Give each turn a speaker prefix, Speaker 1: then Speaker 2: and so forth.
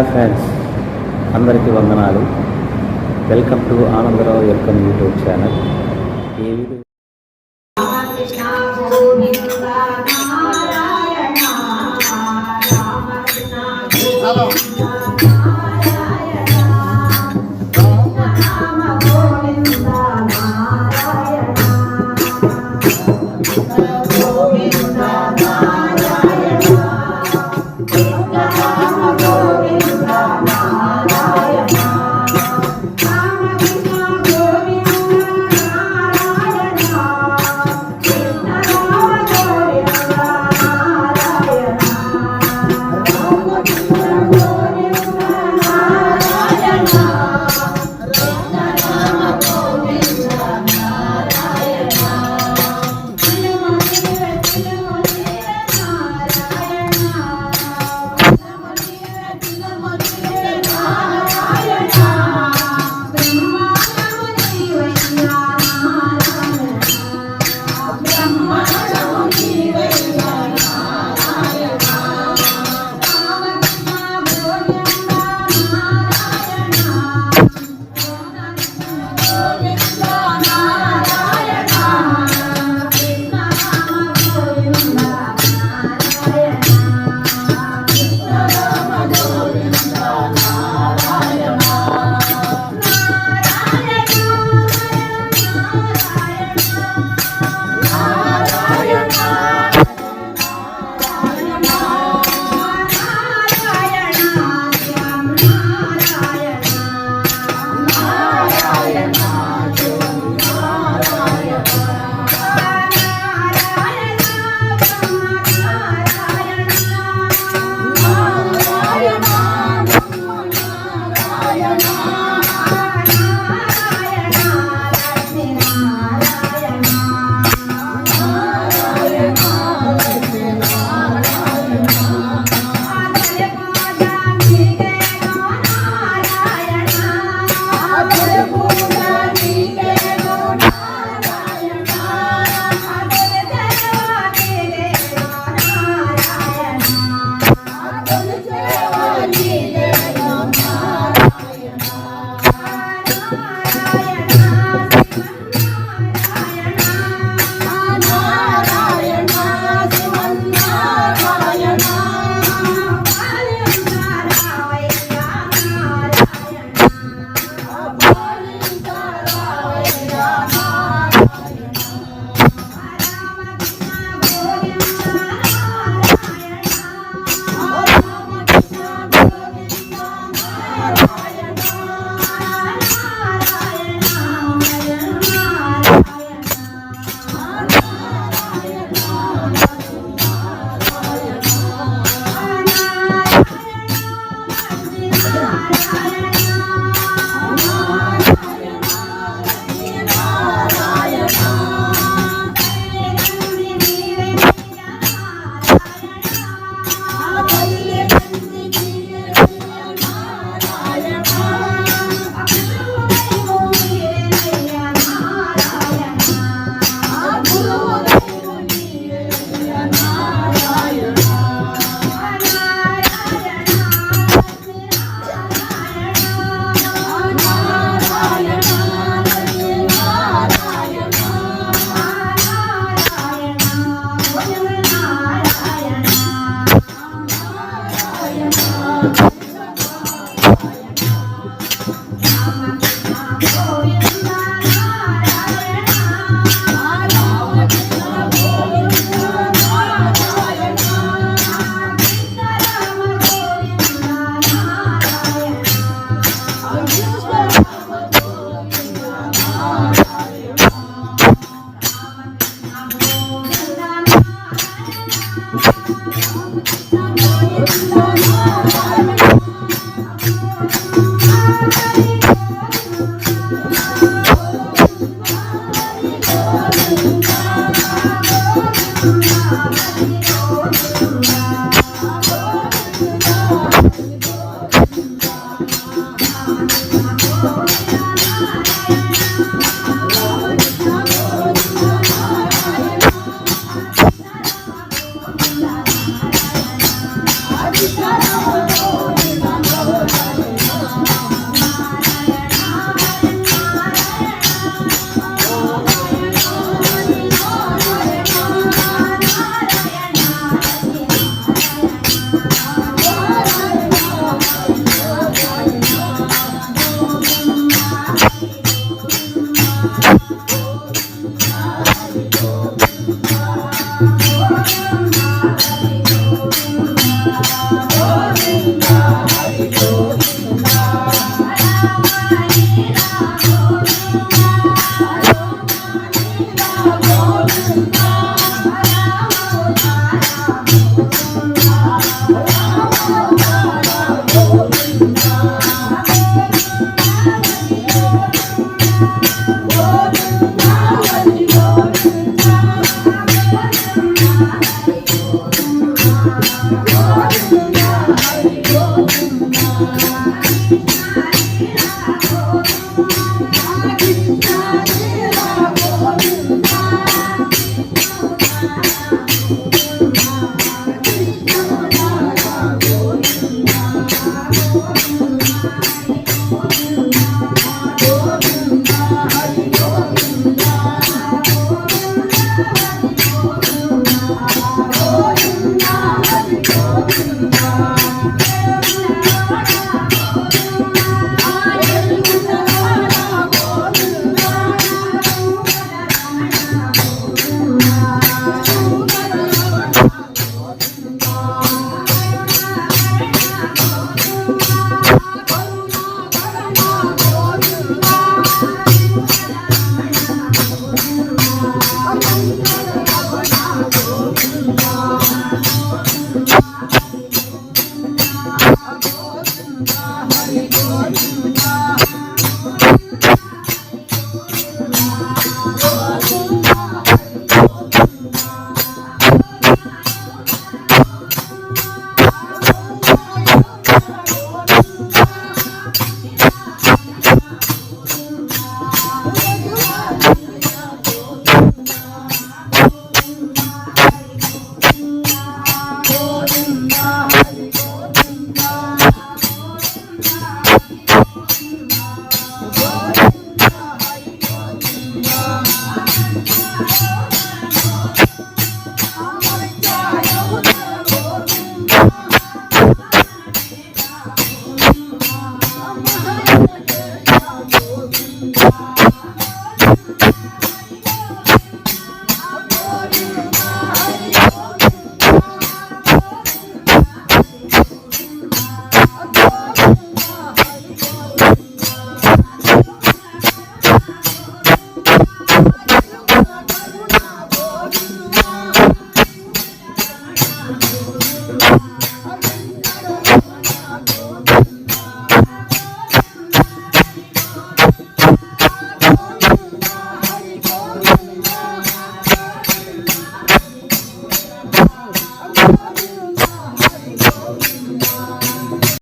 Speaker 1: Hi friends అందరికీ వందనాలు welcome to Anandarao welcome YouTube channel ఈ వీడియో Thank you. Música